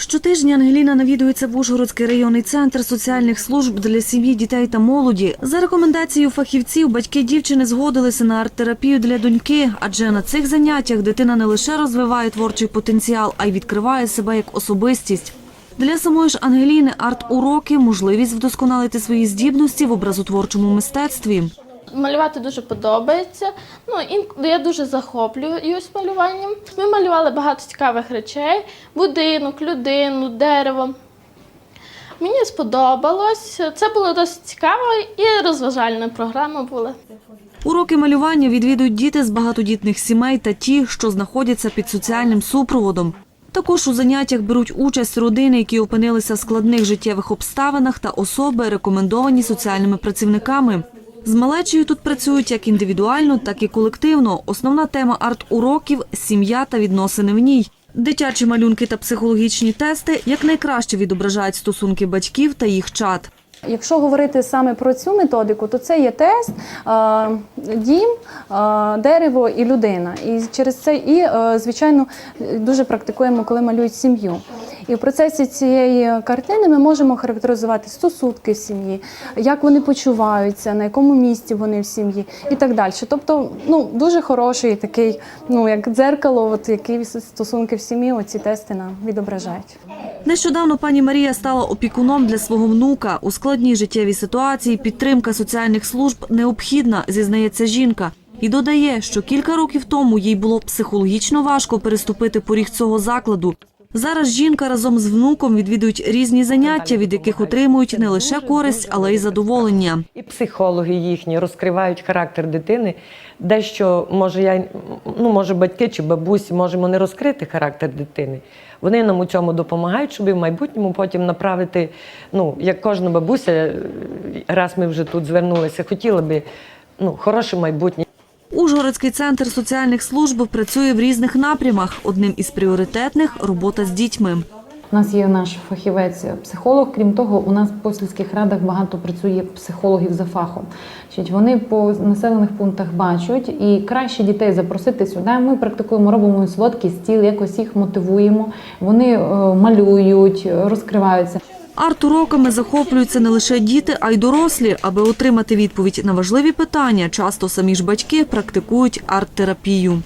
Щотижня Ангеліна навідується в Ужгородський районний центр соціальних служб для сім'ї, дітей та молоді. За рекомендацією фахівців, батьки дівчини згодилися на арт-терапію для доньки, адже на цих заняттях дитина не лише розвиває творчий потенціал, а й відкриває себе як особистість. Для самої ж Ангеліни арт-уроки – можливість вдосконалити свої здібності в образотворчому мистецтві. Малювати дуже подобається. Ну, я дуже захоплююсь малюванням. Ми малювали багато цікавих речей: будинок, людину, дерево. Мені сподобалось. Це було досить цікаво і розважальна програма була. Уроки малювання відвідують діти з багатодітних сімей та ті, що знаходяться під соціальним супроводом. Також у заняттях беруть участь родини, які опинилися в складних життєвих обставинах та особи, рекомендовані соціальними працівниками. З малечею тут працюють як індивідуально, так і колективно. Основна тема арт-уроків – сім'я та відносини в ній. Дитячі малюнки та психологічні тести якнайкраще відображають стосунки батьків та їх чад. Якщо говорити саме про цю методику, то це є тест, дім, дерево і людина. І через це, і е, звичайно, дуже практикуємо, коли малюють сім'ю. І в процесі цієї картини ми можемо характеризувати стосунки в сім'ї, як вони почуваються, на якому місці вони в сім'ї і так далі. Тобто, ну дуже хороший такий, ну як дзеркало, от які стосунки в сім'ї, оці тести нам відображають. Нещодавно пані Марія стала опікуном для свого внука. У складній життєвій ситуації підтримка соціальних служб необхідна, зізнається жінка. І додає, що кілька років тому їй було психологічно важко переступити поріг цього закладу. Зараз жінка разом з внуком відвідують різні заняття, від яких отримують не лише користь, але й задоволення. І психологи їхні розкривають характер дитини. Дещо може я ну може батьки чи бабусі можемо не розкрити характер дитини. Вони нам у цьому допомагають, щоб в майбутньому потім направити. Ну як кожна бабуся, е, раз ми вже тут звернулися, хотіла би ну хороше майбутнє. Ужгородський центр соціальних служб працює в різних напрямах. Одним із пріоритетних робота з дітьми. У нас є наш фахівець психолог. Крім того, у нас по сільських радах багато працює психологів за фахом. Вони по населених пунктах бачать і краще дітей запросити сюди. Ми практикуємо, робимо солодкий стіл, якось їх мотивуємо. Вони е, малюють, розкриваються. Арт-уроками захоплюються не лише діти, а й дорослі. Аби отримати відповідь на важливі питання, часто самі ж батьки практикують арт-терапію.